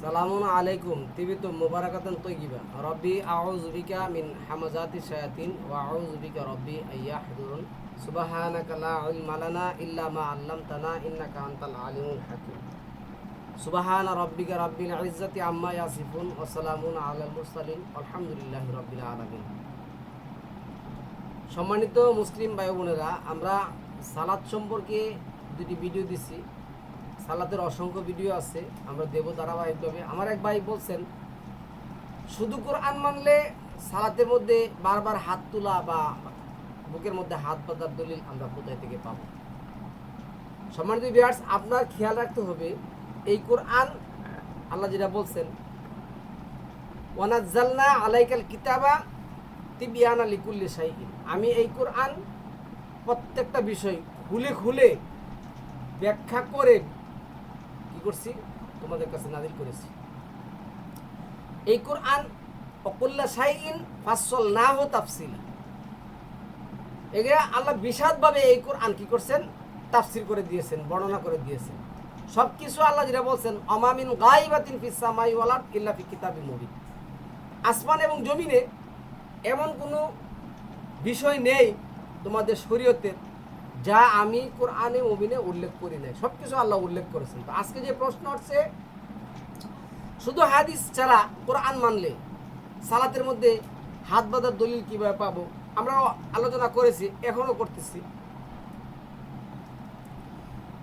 সালামুন আলাইকুম। তিবিতু মুবারাকাতান তৈগিবা রব্বি আউযু বিকা মিন হামাজাতি শায়াতিন ওয়া আউযু বিকা রব্বি আইয়াহদুরুন সুবহানাকা লা ইলমা লানা ইল্লা মা 'আল্লামতানা ইন্নাকা আনতাল আলিমুল হাকীম। সুবহানা রাব্বিকা রাব্বিল ইজ্জাতি আম্মা ইয়াসিফুন ওয়া সালামুন আলাল মুরসালিন। আলহামদুলিল্লাহি রাব্বিল আলামিন। সম্মানিত মুসলিম ভাই বোনেরা আমরা সালাদ সম্পর্কে দুটি ভিডিও দিছি। সালাতের অসংখ্য ভিডিও আছে, আমরা দেব ধারাবাহিকভাবে। আমার এক ভাই বলছেন, শুধু কোরআন মানলে সালাতের মধ্যে বারবার হাত তোলা বা বুকের মধ্যে হাত বাঁধার দলিল আমরা কোথায় থেকে পাবো? সম্মানিত বিয়ার্স আপনার খেয়াল রাখতে হবে, এই কোরআন, আল্লাহ যেটা বলছেন, ওয়ানাজ্জালনা আলাইকাল কিতাবা তিবিয়ানা লিকুল্লি শাইইন। আমি এই কোরআন প্রত্যেকটা বিষয় খুলে খুলে ব্যাখ্যা করে কি করছি? তোমাদের কাছে নাজিল করেছি। এই কোরআন অকুল্লা শাইইন ফাসল না হো তাফসিলা। এগুলা আল্লাহ এই কোরআন করছেন? তাফসির করে দিয়েছেন, বর্ণনা করে দিয়েছেন। সব কিছু আল্লাহ যেটা বলছেন অমামিন গাইবাতিন ফিস সামাই ওয়ালাদ ইল্লা ফি মুবিন। আসমান এবং জমিনে এমন কোনো বিষয় নেই তোমাদের শরীয়তের যা আমি কোরআনে মুবিনে উল্লেখ করি নাই। সব কিছু আল্লাহ উল্লেখ করেছেন। তো আজকে যে প্রশ্ন হচ্ছে শুধু হাদিস ছাড়া কোরআন মানলে সালাতের মধ্যে হাত বাঁধার দলিল কীভাবে পাবো? আমরা আলোচনা করেছি, এখনও করতেছি।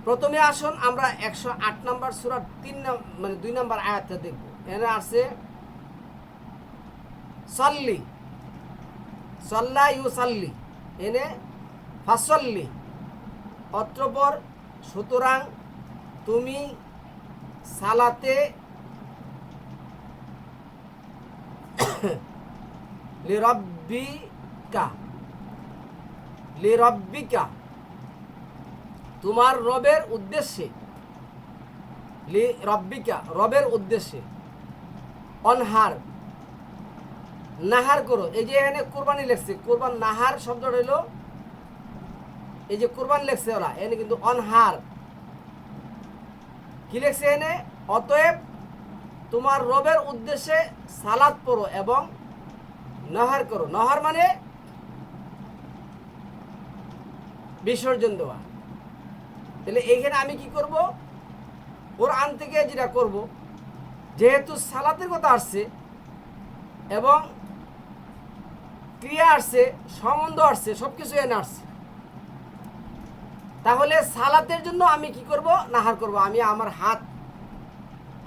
প্রথমে আসুন আমরা একশো আট নম্বর সুরার তিন মানে দুই নম্বর আয়াতটা দেখব। এখানে আছে সল্লি, সল্লা ইউ সাল্লি এনে, ফাসল্লি। অত্রপর সুতরাং তুমি সালাতে লিরব্বিকা লিরব্বিকা, তোমার রবের উদ্দেশ্যে লি রব্বিকা রবের উদ্দেশ্যে, অনহার, নাহার করো। এই যে এখানে কোরবানি লেখছে, কোরবান নাহার শব্দটা হইল এই যে কোরবান লেখছে ওরা, এনে কিন্তু অনহার। কি লেখছে এনে? অতএব তোমার রবের উদ্দেশ্যে সালাদ পড়ো এবং নাহার করো। নাহার মানে বিসর্জন দেওয়া। তাহলে এখানে আমি কি করব? কোরআন থেকে যেটা করব, যেহেতু সালাতের কথা আসছে এবং ক্রিয়া আসছে, সম্বন্ধ আসছে সব কিছু এনে আসছে। তাহলে সালাতের জন্য আমি কি করব? নাহার করব। আমি আমার হাত,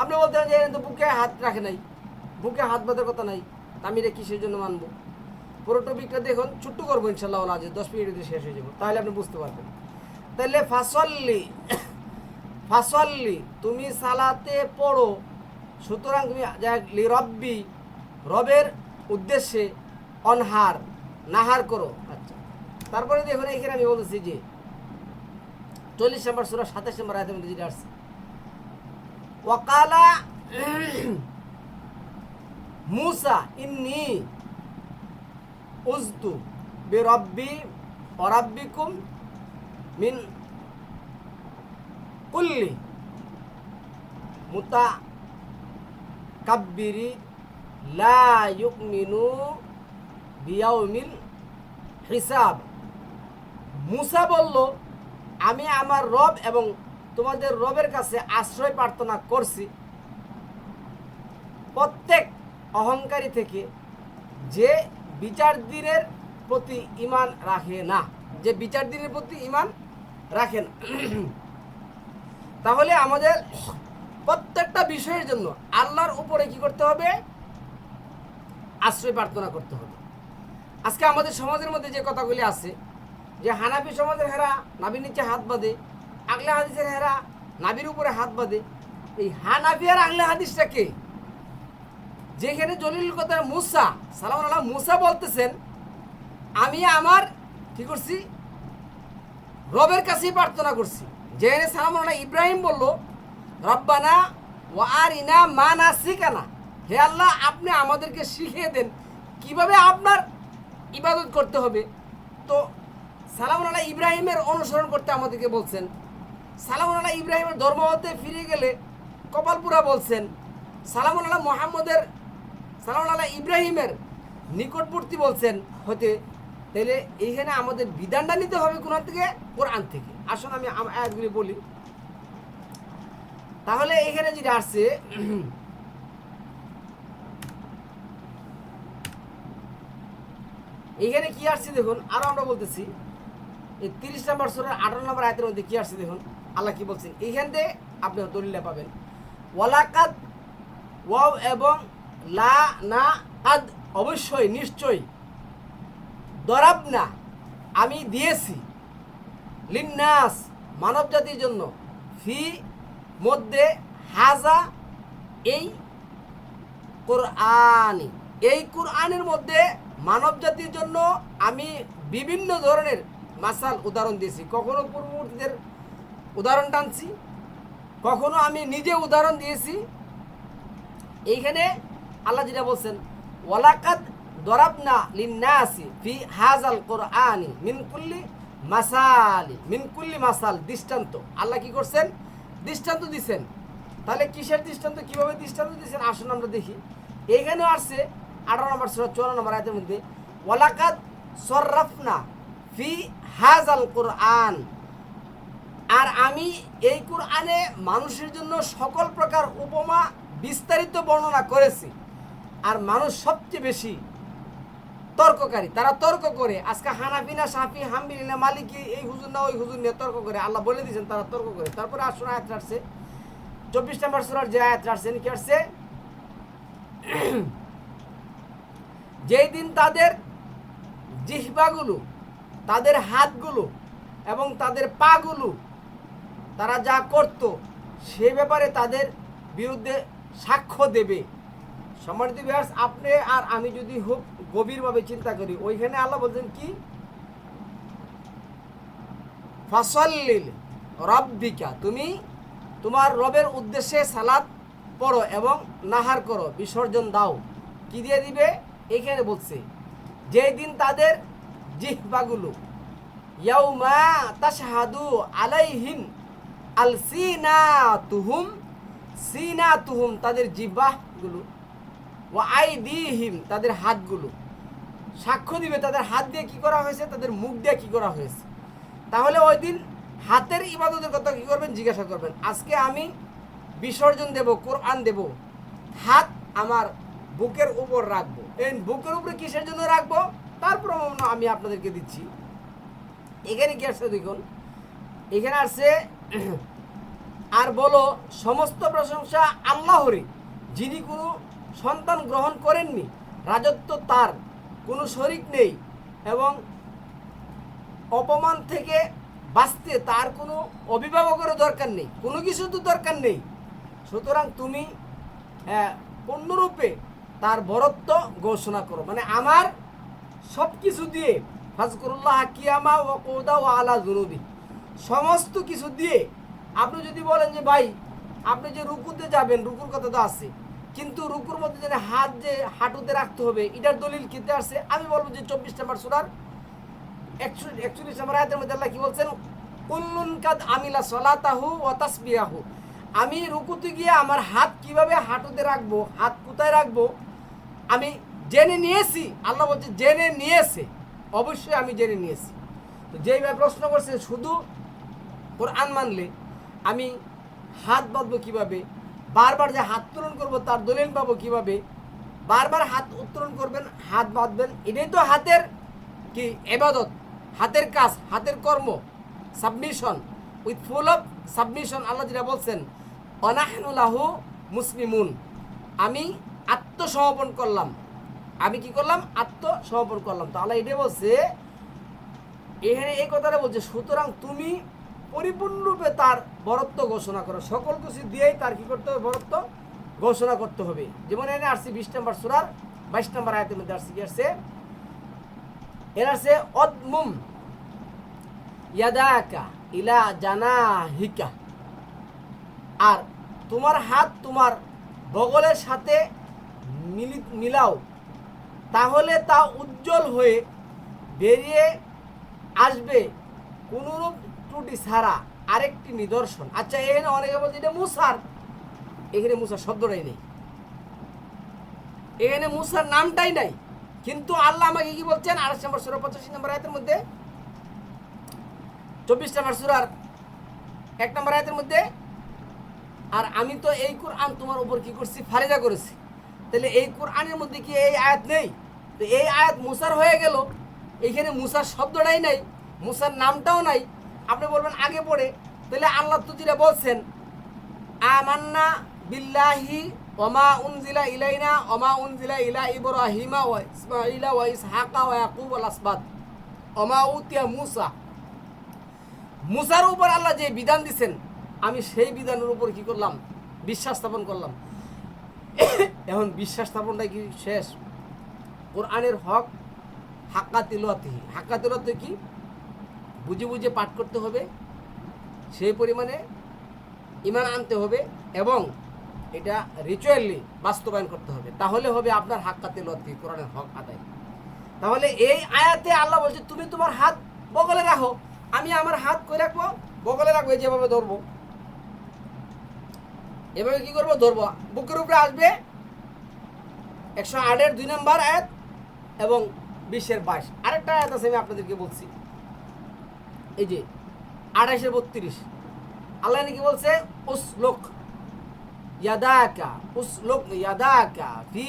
আপনি বলতে যে বুকে হাত রাখে নাই। বুকে হাত বাঁধার কথা নাই। আমি এটা কিসের জন্য মানবো? পুরো টপিকটা দেখুন, ছোট্ট করব ইনশাল্লাহ আজ দশ মিনিটে শেষ হয়ে যাব। তাহলে আপনি বুঝতে পারবেন। তাহলে ফাসল্লি ফাসল্লি, তুমি সালাতে পড়ো। সুতরাং তুমি লি রব্বি রবের উদ্দেশ্যে অনহার, নাহার করো। আচ্ছা। তারপরে দেখুন, এখানে আমি বলতেছি যে চল্লিশ নম্বর সুরা, সাতাশ নম্বর আয়তের মধ্যে যেটা আসছে। ওয়াকালা মুসা ইন্নি উজতু বে রব্বি অরাব্বিকুম মিন কুল্লি মুতা কাব্বিরি লা ইউমিনু বিয়াউমিল হিসাব। মুসা বলল আমি আমার রব এবং তোমাদের রবের কাছে আশ্রয় প্রার্থনা করছি। প্রত্যেক অহংকারী থেকে যে বিচার দিনের প্রতি ইমান রাখে না, যে বিচার দিনের প্রতি ইমান রাখে না। তাহলে আমাদের প্রত্যেকটা বিষয়ের জন্য আল্লাহর উপরে কি করতে হবে? আশ্রয় প্রার্থনা করতে হবে। আজকে আমাদের সমাজের মধ্যে যে কথাগুলি আছে যে হানাফি সমাজের হেরা নাবির নিচে হাত বাঁধে, আগলা হাদিসের হেরা নাবির উপরে হাত বাঁধে, এই হানাফি আর আগলা হাদিসটা কে? যেখানে জলিল কথা মুসা, সালাম আল্লাহ মুসা বলতেছেন, আমি আমার কি করছি? রবের কাছেই প্রার্থনা করছি। যেখানে সালাম আল্লাহ ইব্রাহিম বলল, রব্বানা ও আর ইনা মা না শিখানা হে আল্লাহ, আপনি আমাদেরকে শিখিয়ে দেন কীভাবে আপনার ইবাদত করতে হবে। তো সালাম আল্লাহ ইব্রাহিমের অনুসরণ করতে আমাদেরকে বলছেন। সালাম আল্লাহ ইব্রাহিমের ধর্ম হতে ফিরে গেলে কপালপুরা বলছেন সালাম আল্লাহ মোহাম্মদের সালামুল আল্লাহ ইব্রাহিমের নিকটবর্তী বলছেন, হতে তাহলে এইখানে আমাদের বিধানটা নিতে হবে কোন থেকে, কোরআন থেকে। আসুন আমি আয়াতগুলি বলি। তাহলে এখানে যেটা আসছে এইখানে কি আসছে দেখুন, আরও আমরা বলতেছি। এই তিরিশ নম্বর সুরের আঠারো নম্বর আয়তের মধ্যে কি আসছে দেখুন? আল্লাহ কি বলছেন এইখান থেকে আপনি দলিলা পাবেন। ওয়ালাকাত ওয়াও এবং লা না আদ অবশ্যই, নিশ্চয়ই। দরাব না আমি দিয়েছি। লিন্নাস মানব জাতির জন্য। ফি মধ্যে হাজা, এই কোরআনই এই কোরআনের মধ্যে মানব জাতির জন্য আমি বিভিন্ন ধরনের মাসাল উদাহরণ দিয়েছি। কখনো পূর্ববর্তীদের উদাহরণ টানছি, কখনো আমি নিজে উদাহরণ দিয়েছি। এইখানে আল্লাহ যেটা বলছেন ওয়ালাকাত দরাবনা লিন্নাসি ফি হাজাল কোরআনি মিন কুল্লি মাসালি। মিন কুল্লি মাসাল, দৃষ্টান্ত। আল্লাহ কি করছেন? দৃষ্টান্ত দিছেন। তাহলে কিসের দৃষ্টান্ত? কীভাবে দৃষ্টান্ত দিছেন? আসুন আমরা দেখি। এইখানেও আসছে আঠারো নম্বর সুরা নম্বর আয়তের মধ্যে ওয়ালাকাত সররাফনা ফি হাজাল কোরআন। আর আমি এই কোরআনে মানুষের জন্য সকল প্রকার উপমা বিস্তারিত বর্ণনা করেছি। আর মানুষ সবচেয়ে বেশি তর্ককারী, তারা তর্ক করে, আজকে হানাফিনা সাফি হাম্বিনা মালিকি, এই হুজুর না ওই হুজুর নিয়ে তর্ক করে। আল্লাহ বলে দিয়েছেন তারা তর্ক করে। তারপরে আসুন আয়াত আসছে, চব্বিশ নম্বর সুরার যে আয়াত আসছেন কি আসছে, যেই দিন তাদের জিহ্বাগুলো তাদের হাতগুলো এবং তাদের পাগুলো তারা যা করত, সে ব্যাপারে তাদের বিরুদ্ধে সাক্ষ্য দেবে। সম্মানিত বিহার্স আপনি আর আমি যদি খুব গভীরভাবে চিন্তা করি, ওইখানে আল্লাহ বলছেন কি? ফসল্লিল রব্বিকা, তুমি তোমার রবের উদ্দেশ্যে সালাদ পড়ো এবং নাহার করো, বিসর্জন দাও। কি দিয়ে দিবে? এখানে বলছে যেই দিন তাদের জিহ্বাগুলো। ইয়াউমা তাশহাদু আলাইহিম আল সিনাতুহুম সিনাতুহুম তাদের জিহ্বাগুলো ও আইদিহিম তাদের হাতগুলো। সাক্ষ্য দিবে তাদের হাত দিয়ে কি করা হয়েছে, তাদের মুখ দিয়ে কি করা হয়েছে। তাহলে ওই দিন হাতের ইবাদতের কথা কি করবেন? জিজ্ঞাসা করবেন, আজকে আমি বিসর্জন দেব, কোরআন দেব, হাত আমার বুকের উপর রাখব। এই বুকের উপরে কিসের জন্য রাখব? আমি আপনাদেরকে দিচ্ছি। এখানে কি আসছে দেখুন? এখানে আসছে আর বলো সমস্ত প্রশংসা আল্লাহরই যিনি কোনো সন্তান গ্রহণ করেননি রাজত্ব তার কোনো শরিক নেই এবং অপমান থেকে বাঁচতে তার কোনো অভিভাবকেরও দরকার নেই কোনো কিছু তো দরকার নেই। সুতরাং তুমি হ্যাঁ, পূর্ণরূপে তার বরত্ব ঘোষণা করো। মানে আমার সব কিছু দিয়ে ফাজকুরুল্লাহ কিয়ামা ও কৌদা ও আলা জুনুবি। সমস্ত কিছু দিয়ে আপনি যদি বলেন যে ভাই, আপনি যে রুকুতে যাবেন, রুকুর কথা তো আছে, কিন্তু রুকুর মধ্যে যেন হাত যে হাঁটুতে রাখতে হবে, এটার দলিল কিনতে আসছে আমি বলব যে চব্বিশ নম্বর সুরার একচল্লিশ নম্বর আয়াতের মধ্যে আল্লাহ কি বলছেন? কুল্লুন কাদ আমিলা সলাতাহু ও তাসবিয়াহু। আমি রুকুতে গিয়ে আমার হাত কীভাবে হাঁটুতে রাখব, হাত কোথায় রাখব? আমি জেনে নিয়েছি, আল্লাহ বলছে জেনে নিয়েছে, অবশ্যই আমি জেনে নিয়েছি। তো যেইভাবে প্রশ্ন করছে, শুধু কোরআন মানলে আমি হাত বাঁধবো কীভাবে? বারবার যে হাত উত্তোলন করব, তার দলিল পাবো কীভাবে? বারবার হাত উত্তোলন করবেন, হাত বাঁধবেন, এটাই তো হাতের কি, এবাদত, হাতের কাজ, হাতের কর্ম submission with full of submission Allah যেটা বলছেন অনাহনুলাহু মুসলিমুন আমি আত্মসমর্পণ করলাম। আমি কি করলাম? আত্মসমর্পণ করলাম। তাহলে এটা বলছে, এখানে এই কথাটা বলছে, সুতরাং তুমি পরিপূর্ণরূপে তার বরত্ব ঘোষণা করো। সকল কিছু দিয়েই তার কি করতে হবে? বরত্ব ঘোষণা করতে হবে। যেমন এনে আসছি বিশ নম্বর সুরার বাইশ নম্বর আয়তের মধ্যে আসছে কি আসছে? এর আছে অদমুম ইয়াদাকা ইলা জানাহিকা। আর তোমার হাত তোমার বগলের সাথে মিলি, মিলাও। তাহলে তা উজ্জ্বল হয়ে বেরিয়ে আসবে কোনরূপ ত্রুটি ছাড়া আরেকটি নিদর্শন। আচ্ছা এখানে অনেকে বলছে এটা মুসার। এখানে মুসার শব্দটাই নেই। এখানে মুসার নামটাই নাই। কিন্তু আল্লাহ আমাকে কি বলছেন? আড়াইশ নম্বর সুরা, পঁচাশি নম্বর আয়তের মধ্যে? চব্বিশ নম্বর সুরার এক নম্বর আয়তের মধ্যে? আর আমি তো এই কোরআন তোমার উপর কি করছি? ফারিদা করেছি। তাহলে এই কোরআনের মধ্যে কি এই আয়াত নেই? তো এই আয়াত মুসার হয়ে গেল। এইখানে মুসার শব্দটাই নাই, মুসার নামটাও নাই। আপনি বলবেন আগে পড়ে। তাহলে আল্লাহ তো যেটা বলছেন, আমান্না বিল্লাহি ওমা উনজিলা ইলাইনা, ওমা উনজিলা ইলা ইব্রাহিমা ওয়া ইসমাইলা ওয়া ইসহাকা ওয়া ইয়াকুব ওয়াল আসবাত ওমা উতিয়া মুসা। মুসার উপর আল্লাহ যে বিধান দিছেন, আমি সেই বিধানের উপর কি করলাম? বিশ্বাস স্থাপন করলাম। এখন বিশ্বাস স্থাপনটা কি শেষ? কোরআনের হক হাক্কা তিলুয়াতিহি হাক্কা তিলুয়াতে কি? বুঝে বুঝে পাঠ করতে হবে, সেই পরিমাণে ইমান আনতে হবে এবং এটা রিচুয়ালি বাস্তবায়ন করতে হবে। তাহলে হবে আপনার হাক্কা তিলুয়াতি কোরআনের হক আদায়। তাহলে এই আয়াতে আল্লাহ বলছে, তুমি তোমার হাত বগলে রাখো, আমি আমার হাত কই রাখব? বগলে রাখব যেভাবে ধরবো। এভাবে কি করব? ধরবো। বুকের উপরে আসবে একশো আটের দুই নম্বর আয়াত এবং বিশের বাইশ। আরেকটা আয়াত আছে, আমি আপনাদেরকে বলছি। এই যে আঠাশের বত্রিশ। আল্লাহ নাকি বলছে উস লোক ইয়াদাকা উস লোক ইয়াদাকা ফি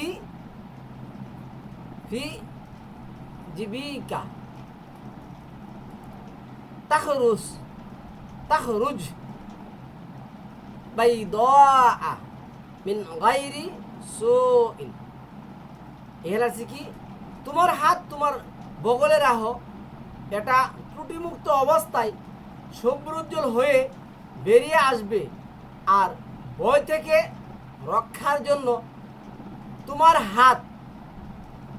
ফি জীবিকা। তাখরুজ তাখরুজ বাইদাআ মিন গায়রি সুইন এখানে আছে কি? তোমার হাত তোমার বগলে রাখো। এটা ত্রুটিমুক্ত অবস্থায় শুভ্রোজ্জ্বল হয়ে বেরিয়ে আসবে। আর ভয় থেকে রক্ষার জন্য তোমার হাত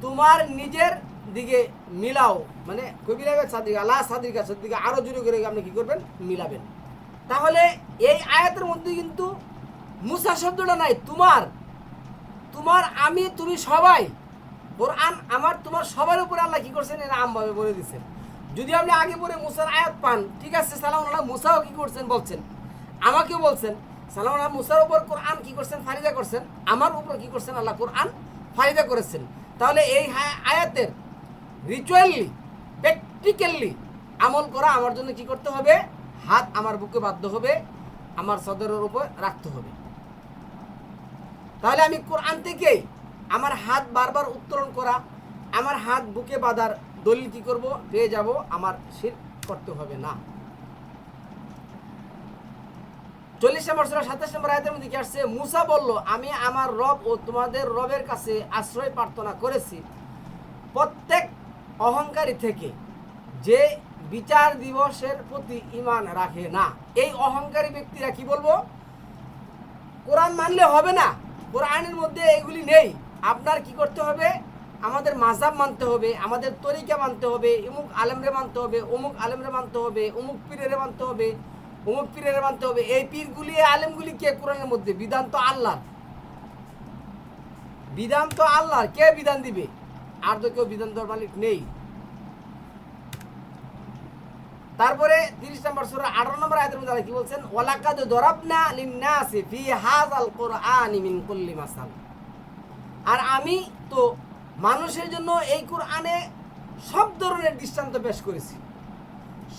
তোমার নিজের দিকে মিলাও। মানে কবিরাগের সাদিকে, আল্লাহ সাদির কাছের দিকে আরও জোরে করে আপনি কি করবেন? মিলাবেন। তাহলে এই আয়াতের মধ্যে কিন্তু মুসা শব্দটা নাই, তোমার তোমার, আমি, তুমি সবাই, কোরআন আমার, তোমার সবার উপরে আল্লাহ কি করছেন? এরা আমভাবে বলে দিচ্ছেন যদি আপনি আগে পরে মুসার আয়াত পান, ঠিক আছে, সালাম আল্লাহ মুসাও কি করছেন বলছেন? আমাকেও বলছেন, সালাম আল্লাহ মুসার উপর কোরআন কি করছেন? ফারিদা করছেন। আমার উপর কি করছেন? আল্লাহ কোরআন ফারিদা করেছেন। তাহলে এই আয়াতের রিচুয়ালি প্র্যাকটিক্যালি আমল করা আমার জন্য কি করতে হবে? হাত আমার বুকে বাধ্য হবে, আমার সদরের উপর রাখতে হবে। তাহলে আমি কোরআন থেকে আমার হাত বারবার উত্তোলন করা, আমার হাত বুকে বাঁধার দলিল কি করব? পেয়ে যাব, আমার শির করতে হবে না। চল্লিশ নম্বর সুরা সাতাশ নম্বর আয়াতের মধ্যে কি আসছে? মুসা বলল, আমি আমার রব ও তোমাদের রবের কাছে আশ্রয় প্রার্থনা করেছি। প্রত্যেক অহংকারী থেকে যে বিচার দিবসের প্রতি ইমান রাখে না। এই অহংকারী ব্যক্তিরা কি বলব? কোরআন মানলে হবে না। কোরআনের মধ্যে এগুলি নেই। আপনার কি করতে হবে? আমাদের মাজাব মানতে হবে, আমাদের তরিকা মানতে হবে, অমুক আলেমরে মানতে হবে, অমুক আলেমরে মানতে হবে, অমুক পীরেরে মানতে হবে, অমুক পীরেরে মানতে হবে। এই পীরগুলি আলেমগুলি কে কোরআনের মধ্যে? বিধান তো আল্লাহর। বিধান তো আল্লাহর। কে বিধান দিবে? আর তো কেউ বিধান দেওয়ার মালিক নেই। তারপরে তিরিশ নম্বর সুরা আঠারো নম্বর আয়াতের মধ্যে কি বলছেন, ওয়ালাকাদ দরাবনা লিন্নাসি ফি হাযাল কুরআনি মিন কুল্লি মাসাল। আর আমি তো মানুষের জন্য এই কোরআনে সব ধরনের দৃষ্টান্ত পেশ করেছি।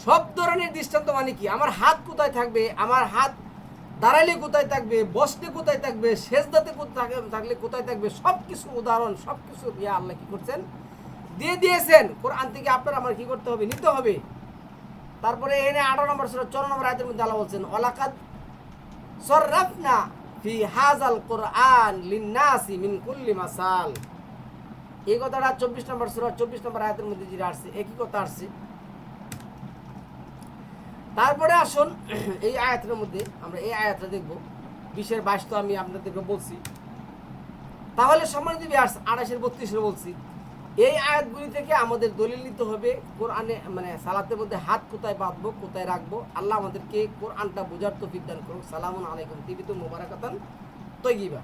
সব ধরনের দৃষ্টান্ত মানে কি? আমার হাত কোথায় থাকবে? আমার হাত দাঁড়ালে কোথায় থাকবে? বসলে কোথায় থাকবে? সেজদাতে থাকলে কোথায় থাকবে? সব কিছু উদাহরণ সব কিছু ইয়া আল্লাহ কি করছেন? দিয়ে দিয়েছেন। কোরআন থেকে আপনার আমার কি করতে হবে? নিতে হবে। তারপরে এনে আঠারো নম্বর সুরা, চৌদ্দ নম্বর আয়তের মধ্যে আল্লাহ বলছেন ওলাকাদ সররাফনা ফি হাজাল কোরআন লিন্নাসি মিন কুল্লি মাসাল। এই কথাটা চব্বিশ নম্বর সুরা, চব্বিশ নম্বর আয়াতের মধ্যে যেটা আসছে, একই কথা আসছে। তারপরে আসুন, এই আয়াতের মধ্যে আমরা এই আয়াতটা দেখব। বিশের বাইশ তো আমি আপনাদেরকে বলছি। তাহলে সম্মানিত বিয়ার্স আড়াইশের বত্রিশের বলছি। এই আয়াতগুলি থেকে আমাদের দলিল নিতে হবে। কোরআনে মানে সালাতের মধ্যে হাত কোথায় বাঁধবো, কোথায় রাখব? আল্লাহ আমাদেরকে কোরআনটা বোঝার তো বিজ্ঞান করুক। সালামুন আলাইকুম। তো মোবারকাতান তৈগিবা